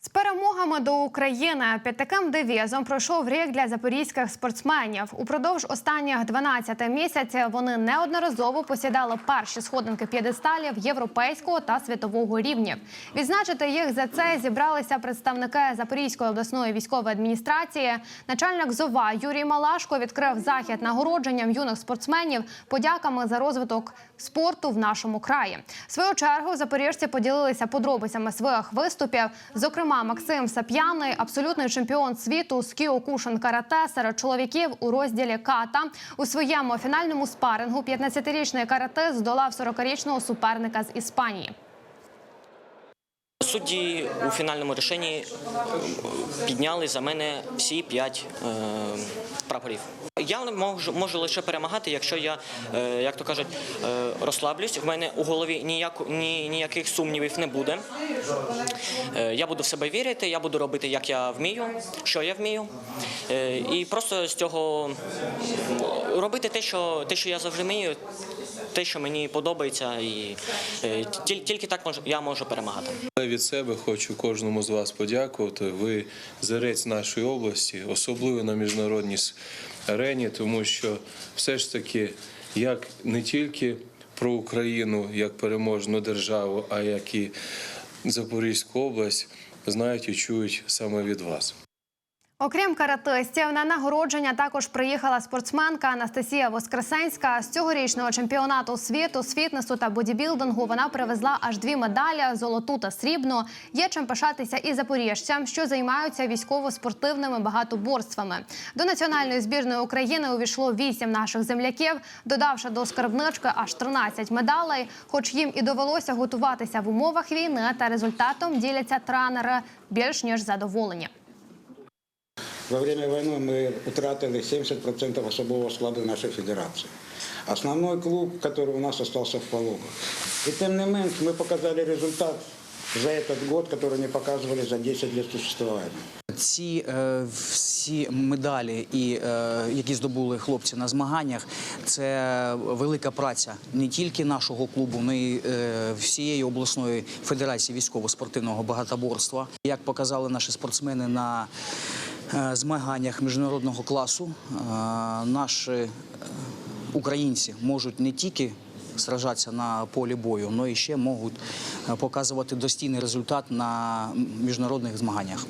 З перемогами до України під таким девізом пройшов рік для запорізьких спортсменів. Упродовж останніх 12 місяців вони неодноразово посідали перші сходинки п'єдесталів європейського та світового рівнів. Відзначити їх за це зібралися представники Запорізької обласної військової адміністрації. Начальник ЗОВА Юрій Малашко відкрив захід нагородженням юних спортсменів подяками за розвиток спорту в нашому краї. В свою чергу запоріжці поділилися подробицями своїх виступів. Зокрема, Максим Сап'яний, абсолютний чемпіон світу з кіокушен карате серед чоловіків у розділі ката. У своєму фінальному спарингу 15-річний карате здолав 40-річного суперника з Іспанії. Судді у фінальному рішенні е, підняли за мене всі п'ять е, прапорів. Я можу, можу лише перемагати, якщо я, е, як то кажуть, е, розслаблюсь. В мене у голові ніяк, ні, ніяких сумнівів не буде. Е, я буду в себе вірити, я буду робити, як я вмію, що я вмію. І просто з цього робити те, що, те, що я завжди вмію, те, що мені подобається, і тільки так я можу перемагати. Від себе хочу кожному з вас подякувати. Ви зірець нашої області, особливо на міжнародній с- арені, тому що все ж таки, як не тільки про Україну як переможну державу, а як і Запорізьку область, знають і чують саме від вас. Окрім каратистів, на нагородження також приїхала спортсменка Анастасія Воскресенська. З цьогорічного чемпіонату світу з фітнесу та бодібілдингу вона привезла аж дві медалі золоту та срібну. Є чим пишатися і запоріжцям, що займаються військово-спортивними багатоборствами. До національної збірної України увійшло вісім наших земляків, додавши до скарбнички аж 13 медалей. Хоч їм і довелося готуватися в умовах війни, та результатом діляться тренери більш ніж задоволені. Во время войны мы утратили 70% особового складу нашей федерации. Основной клуб, который у нас остался в Пологах. И тем не менее мы показали результат за этот год, который не показывали за 10 лет существования. Ці е, всі медалі, і, е, які здобули хлопці на змаганнях, це велика праця не тільки нашого клубу, але й е, всієї обласної федерації військово-спортивного багатоборства. Як показали наші спортсмени на е, змаганнях міжнародного класу, е, наші е, українці можуть не тільки сражатися на полі бою, але і ще можуть е, показувати достійний результат на міжнародних змаганнях.